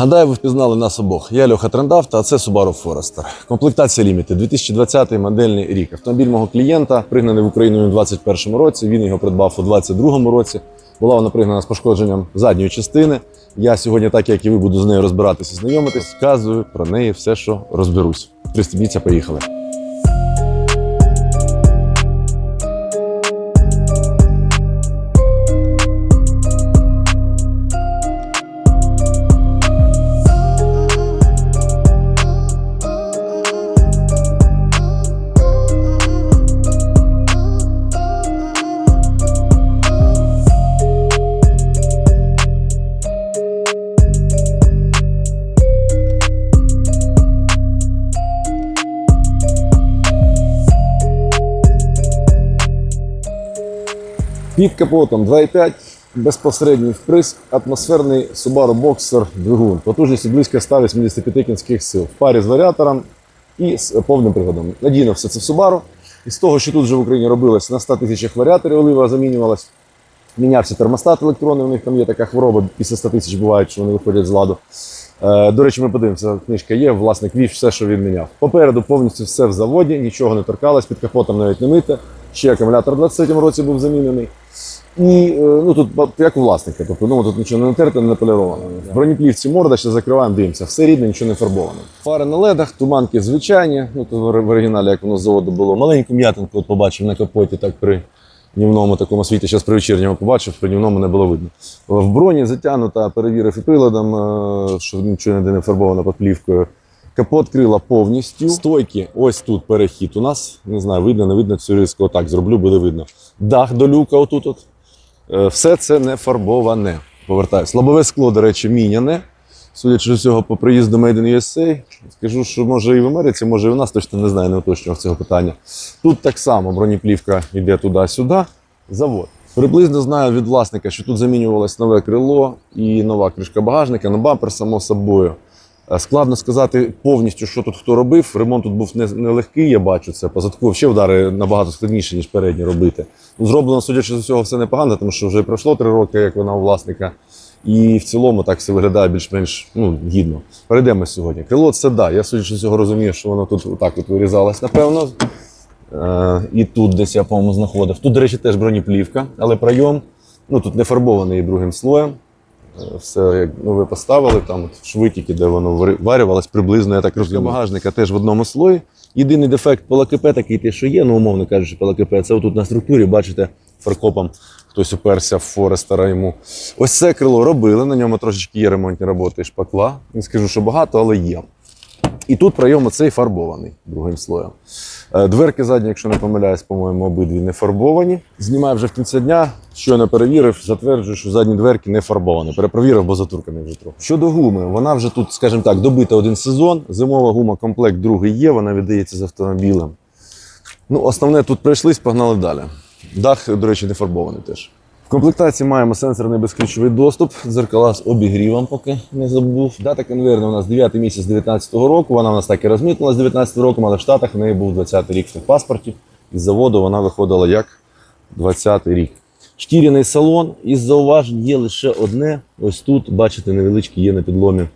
Гадаю, ви впізнали нас обох. Я Льоха Трендавта, а це Subaru Forester. Комплектація ліміти 2020 модельний рік. Автомобіль мого клієнта пригнаний в Україну у 2021 році. Він його придбав у 2022 році. Була вона пригнана з пошкодженням задньої частини. Я сьогодні, так як і ви, буду з нею розбиратися, знайомитись, вказую про неї все, що розберусь. Пристебіться, поїхали. Під капотом 2,5, безпосередній вприск, атмосферний Subaru Boxer двигун, потужністю близько 185 кінських сил, в парі з варіатором і з повним приводом. Надійно все це в Subaru. І з того, що тут вже в Україні робилось на 100 тисячах варіаторів, олива замінювалась. Мінявся термостат електронний, у них там є така хвороба, після 100 тисяч буває, що вони виходять з ладу. Е, До речі, ми подивимося, книжка є, власник вів все, що він міняв. Попереду повністю все в заводі, нічого не торкалось, під капотом навіть не мите. Ще акумулятор в 23-му році був замінений. І е, ну тут як у власника, тобто ну, тут нічого не натерте, не наполіровано. В бронеплівці морда, ще закриваємо, дивимося. Все рідне, нічого не фарбовано. Фари на ледах, туманки звичайні. Ну тут в оригіналі, як воно з заводу було. Маленьку м'ятинку от побачив на капоті, так при днівному такому світі, зараз при вечірньому побачив, при днівному не було видно. В броні затягнута, перевірив і приладом, е, що нічого не фарбовано під плівкою. Капот крила повністю. Стойки, ось тут перехід у нас. Не знаю, видно, не видно, цю різко отак зроблю, буде видно. Дах до люка отут. От. Е, Все це не фарбоване. Повертаюсь. Лобове скло, до речі, міняне. Судячи з усього, по приїзду Made in USA, скажу, що може і в Америці, може і в нас, точно не знаю, не уточнював цього питання. Тут так само бронеплівка йде туди-сюди. Завод. Приблизно знаю від власника, що тут замінювалось нове крило і нова кришка багажника, ну бампер, само собою. Е, Складно сказати повністю, що тут хто робив. Ремонт тут був не- нелегкий, я бачу це. Позадку ще удари набагато складніше, ніж передні робити. Ну, Зроблено, судячи з усього, все непогано, тому що вже пройшло три роки, як вона у власника. І в цілому так все виглядає більш-менш ну, гідно. Перейдемо сьогодні. Крило це да. Я судячи з цього розумію, що воно тут отак от вирізалось, напевно. Е, і тут десь я, по-моєму, знаходив. Тут, до речі, теж бронеплівка, але пройом ну, тут не фарбований другим слоєм. Е, Все як ну, ви поставили, там от шви тільки, де воно варювалось приблизно, я так розумію. Багажника теж в одному слої. Єдиний дефект по ЛКП такий, те, що є, ну умовно кажучи, по це отут на структурі, бачите, фаркопом хтось уперся в Форестера йому. Ось це крило робили, на ньому трошечки є ремонтні роботи шпакла. Не скажу, що багато, але є. І тут пройом оцей фарбований другим слоєм. Е, Дверки задні, якщо не помиляюсь, по-моєму, обидві не фарбовані. Знімаю вже в кінці дня. Щойно перевірив, затверджую, що задні дверки не фарбовані. Перепровірив, бо затурканий вже трохи. Щодо гуми, вона вже тут, скажімо так, добита один сезон. Зимова гума, комплект другий є, вона віддається з автомобілем. Ну, основне тут пройшлись, погнали далі. Дах, до речі, не фарбований теж. В комплектації маємо сенсорний безключовий доступ, дзеркала з обігрівом, поки не забув. Дата конверна у нас 9 місяць 19 року. Вона у нас так і розмітнула з 19 року, але в Штатах в неї був 20 рік в паспорті. Із заводу вона виходила як 20 рік. Шкіряний салон. Із зауважень є лише одне. Ось тут, бачите, невеличкий є на підломі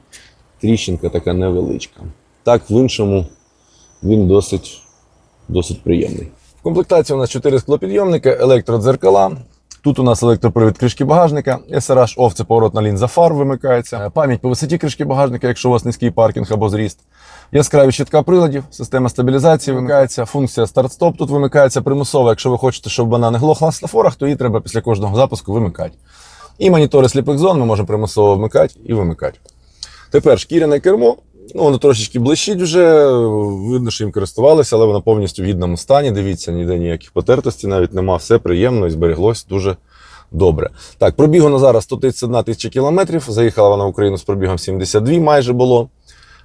тріщинка така невеличка. Так, в іншому він досить, досить приємний. В комплектації у нас 4 склопідйомника, електродзеркала. Тут у нас електропривід кришки багажника, SRH OFF – це поворотна лінза фар вимикається, Е, пам'ять по висоті кришки багажника, якщо у вас низький паркінг або зріст. Яскраві щитка приладів, система стабілізації вимикається, функція старт-стоп тут вимикається примусово. Якщо ви хочете, щоб вона не глохла на стафорах, то її треба після кожного запуску вимикати. І монітори сліпих зон ми можемо примусово вмикати і вимикати. Тепер шкіряне кермо. Ну, воно трошечки блищить вже. Видно, що їм користувалися, але воно повністю в гідному стані. Дивіться, ніде ніяких потертостей навіть нема. Все приємно і зберіглось дуже добре. Так, пробігу на зараз 131 тисяча кілометрів. Заїхала вона в Україну з пробігом 72 майже було.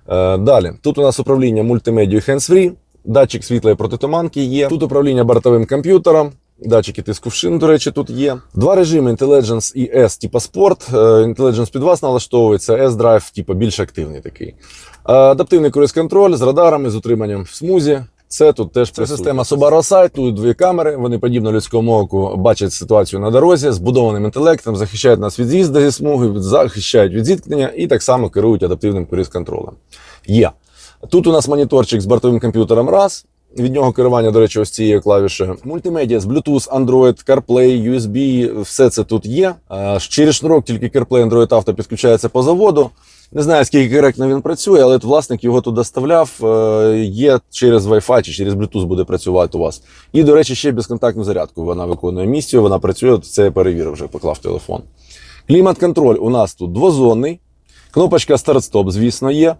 Е, далі. Тут у нас управління мультимедією hands-free, датчик світла і протитуманки є. Тут управління бортовим комп'ютером. Датчики тиску шин, до речі, тут є. Два режими Intelligence і S, типа спорт. Е, Intelligence під вас налаштовується, S-Drive, типа більш активний такий. Е, Адаптивний круїз контроль з радарами, з утриманням в смузі. Це тут теж це система Subaru Sight, тут дві камери, вони подібно людському оку бачать ситуацію на дорозі, збудованим інтелектом, захищають нас від з'їзду зі смуги, захищають від зіткнення і так само керують адаптивним круїз-контролем. Є. Тут у нас моніторчик з бортовим комп'ютером раз. Від нього керування, до речі, ось цією клавішею. Мультимедіа з Bluetooth, Android, CarPlay, USB, все це тут є. А, Через шнурок тільки CarPlay Android Auto підключається по заводу. Не знаю, скільки коректно він працює, але власник його туди ставляв. е, Є через Wi-Fi чи через Bluetooth буде працювати у вас. І, до речі, ще безконтактну зарядку вона виконує місію, вона працює, це я перевірив вже, поклав телефон. Клімат-контроль у нас тут двозонний. Кнопочка старт-стоп, звісно, є.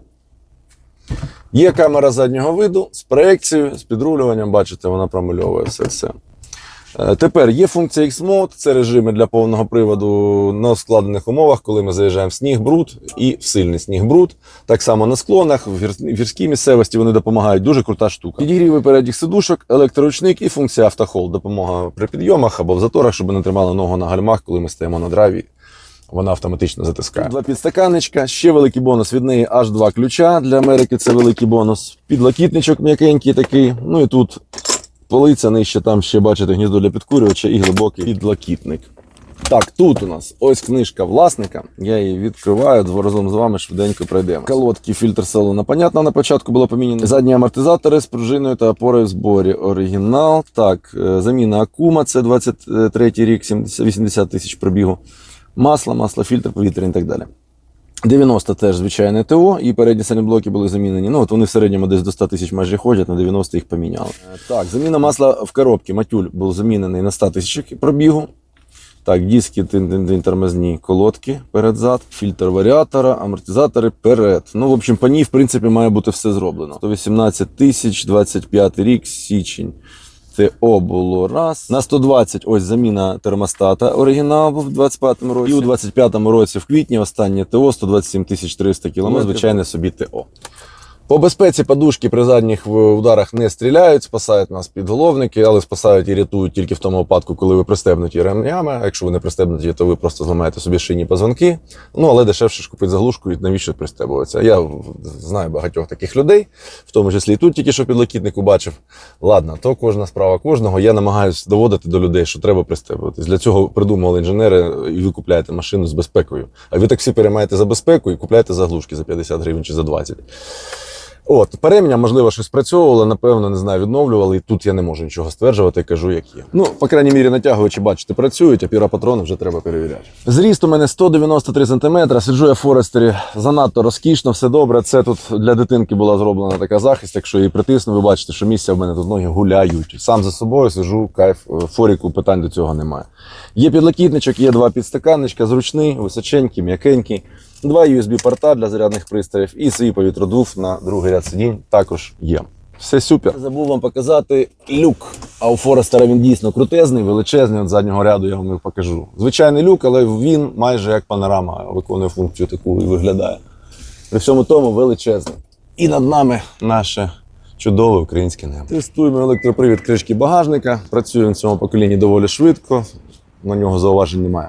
Є камера заднього виду з проекцією, з підрулюванням, бачите, вона промальовує все це. Е, Тепер є функція X-Mode, це режими для повного приводу на складених умовах, коли ми заїжджаємо в сніг, бруд і в сильний сніг бруд. Так само на склонах, в гірській місцевості вони допомагають. Дуже крута штука. Підігріви передніх сидушок, електроручник і функція автохол. Допомога при підйомах або в заторах, щоб не тримали ногу на гальмах, коли ми стоїмо на драйві. Вона автоматично затискає. Два підстаканничка, ще великий бонус від неї аж два ключа. Для Америки це великий бонус. Підлокітничок м'якенький такий. Ну і тут полиця нижче, там ще бачите гніздо для підкурювача і глибокий підлокітник. Так, тут у нас ось книжка власника. Я її відкриваю, разом з вами швиденько пройдемо. Колодки, фільтр салона. Понятно, на початку було поміняно. Задні амортизатори з пружиною та опорою в зборі. Оригінал. Так, е, заміна акума, це 23 рік, 80 тисяч пробігу. Масло, масло, фільтр, повітря і так далі. 90 теж звичайне ТО, і передні сальні були замінені. Ну, от вони в середньому десь до 100 тисяч майже ходять, на 90 їх поміняли. Е, Так, заміна масла в коробці. Матюль був замінений на 100 тисяч пробігу. Так, диски тормозні колодки перед-зад, фільтр варіатора, амортизатори перед. Ну, в общем, по ній, в принципі, має бути все зроблено. 118 тисяч, 25 рік, січень. ТО було раз. На 120 ось заміна термостата. Оригінал був в 25-му році. І у 25-му році в квітні останнє ТО 127 300 км, звичайне собі ТО. По безпеці подушки при задніх ударах не стріляють, спасають нас підголовники, але спасають і рятують тільки в тому випадку, коли ви пристебнуті ремнями. А якщо ви не пристебнуті, то ви просто зламаєте собі шинні позвонки. Ну але дешевше ж купити заглушку і навіщо пристебуватися. Я знаю багатьох таких людей, в тому числі і тут тільки що підлокітник убачив. Ладно, то кожна справа кожного. Я намагаюся доводити до людей, що треба пристебуватись. Для цього придумували інженери, і ви купляєте машину з безпекою. А ви так всі переймаєте за безпеку і купляєте заглушки за 50 гривень чи за 20. От, перемня, можливо, щось працьовувало, напевно, не знаю, відновлювали, і тут я не можу нічого стверджувати, кажу, як є. Ну, по крайній мірі, натягувачі, бачите, працюють, а піропатрони вже треба перевіряти. Зріст у мене 193 см, сиджу я в Форестері занадто розкішно, все добре. Це тут для дитинки була зроблена така захист. Якщо її притисну, ви бачите, що місця в мене тут ноги гуляють. Сам за собою сижу, кайф, форіку питань до цього немає. Є підлокітничок, є два підстаканничка, зручний, височенький, м'якенький. Два USB-порта для зарядних пристроїв і свій повітродув на другий ряд сидінь також є. Все супер. Забув вам показати люк. А у Форестера він дійсно крутезний, величезний. От заднього ряду я вам його покажу. Звичайний люк, але він майже як панорама виконує функцію таку і виглядає. При всьому тому величезний. І над нами наше чудове українське небо. Тестуємо електропривід кришки багажника. Працює він в цьому поколінні доволі швидко. На нього зауважень немає.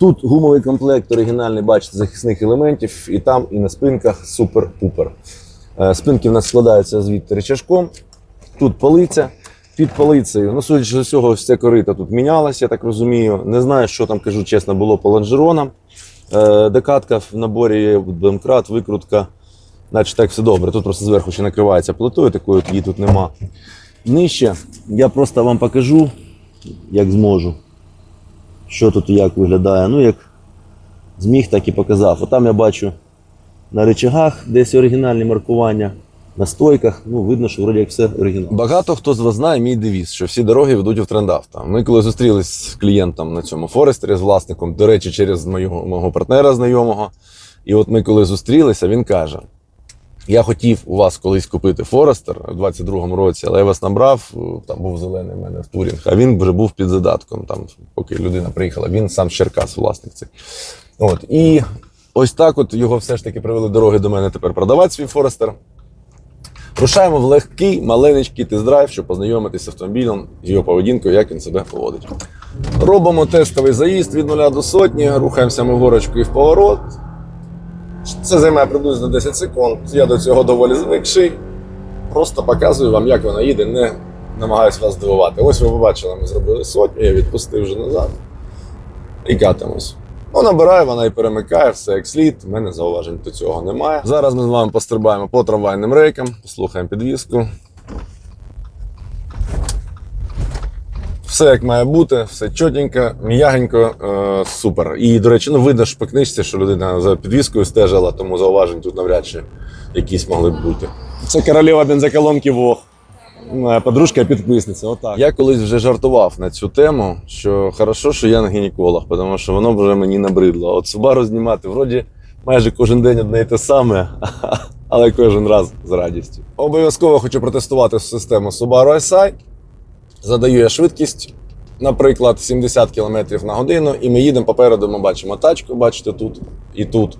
Тут гумовий комплект оригінальний, бачите, захисних елементів, і там, і на спинках супер-пупер. Е, Спинки в нас складаються звідти речашком. Тут полиця. Під полицею, ну, судячи з усього, все корито тут мінялось, я так розумію. Не знаю, що там, кажу чесно, було по лонжеронам. Е, декатка в наборі домкрат, викрутка. Наче так все добре. Тут просто зверху ще накривається плитою, такої її тут нема. Нижче я просто вам покажу, як зможу що тут і як виглядає. Ну, як зміг, так і показав. Отам я бачу на речагах десь оригінальні маркування, на стойках. Ну, видно, що вроді як все оригінал. Багато хто з вас знає мій девіз, що всі дороги ведуть в трендавто. Ми коли зустрілись з клієнтом на цьому Форестері з власником, до речі, через мого, мого партнера знайомого. І от ми коли зустрілися, він каже: я хотів у вас колись купити Форестер у 22-му році, але я вас набрав, там був зелений в мене Турінг, а він вже був під задатком. Там, поки людина приїхала, він сам Черкас, власник цей. От. І ось так от його все ж таки привели дороги до мене тепер продавати свій Форестер. Рушаємо в легкий, маленький тест-драйв, щоб познайомитися з автомобілем, з його поведінкою, як він себе поводить. Робимо тестовий заїзд від 0 до сотні, рухаємося ми горочку і в поворот. Це займає приблизно 10 секунд. Я до цього доволі звикший. Просто показую вам, як вона їде, не намагаюся вас здивувати. Ось ви побачили, ми зробили сотню, я відпустив вже назад і катимось. Ну, набирає вона і перемикає, все як слід. У мене зауважень до цього немає. Зараз ми з вами пострибаємо по трамвайним рейкам, послухаємо підвіску. Все як має бути, все чотенько, м'ягенько, е, супер. І, до речі, ну видно ж по книжці, що людина за підвіскою стежила, тому зауважень тут навряд чи якісь могли б бути. Це королева бензоколонки Вог. Моя подружка підписниця. Отак. Я колись вже жартував на цю тему, що хорошо, що я не гінеколог, тому що воно вже мені набридло. От Subaru знімати вроді майже кожен день одне і те саме, але кожен раз з радістю. Обов'язково хочу протестувати систему Subaru SI. Задаю я швидкість, наприклад, 70 км на годину, і ми їдемо попереду. Ми бачимо тачку, бачите, тут і тут.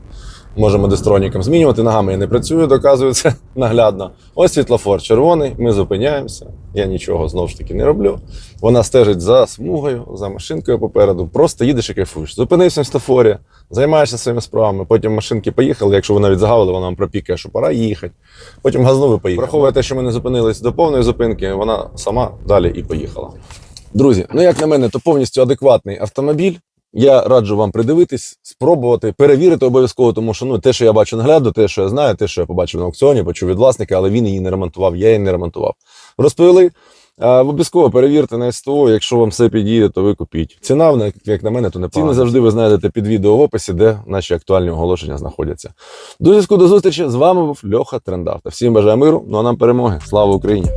Можемо дистроніком змінювати. Ногами я не працюю, доказую це наглядно. Ось світлофор червоний, ми зупиняємося. Я нічого знову ж таки не роблю. Вона стежить за смугою, за машинкою попереду. Просто їдеш і кайфуєш. Зупинився в стафорі, займаєшся своїми справами. Потім машинки поїхали. Якщо ви навіть загавили, вона вам пропікає, що пора їхати. Потім газнув і поїхав. Враховує те, що ми не зупинились до повної зупинки, вона сама далі і поїхала. Друзі, ну як на мене, то повністю адекватний автомобіль. Я раджу вам придивитись, спробувати, перевірити обов'язково, тому що ну те, що я бачу нагляду, те, що я знаю, те, що я побачив на аукціоні, почув від власника, але він її не ремонтував, я її не ремонтував. Розповіли. Обов'язково перевірте на СТО, якщо вам все підійде, то ви купіть. Ціна, як на мене, то не Ціни завжди ви знайдете під відео в описі, де наші актуальні оголошення знаходяться. До зв'язку до зустрічі. З вами був Льоха Трендавта. Всім бажаю миру, ну а нам перемоги. Слава Україні!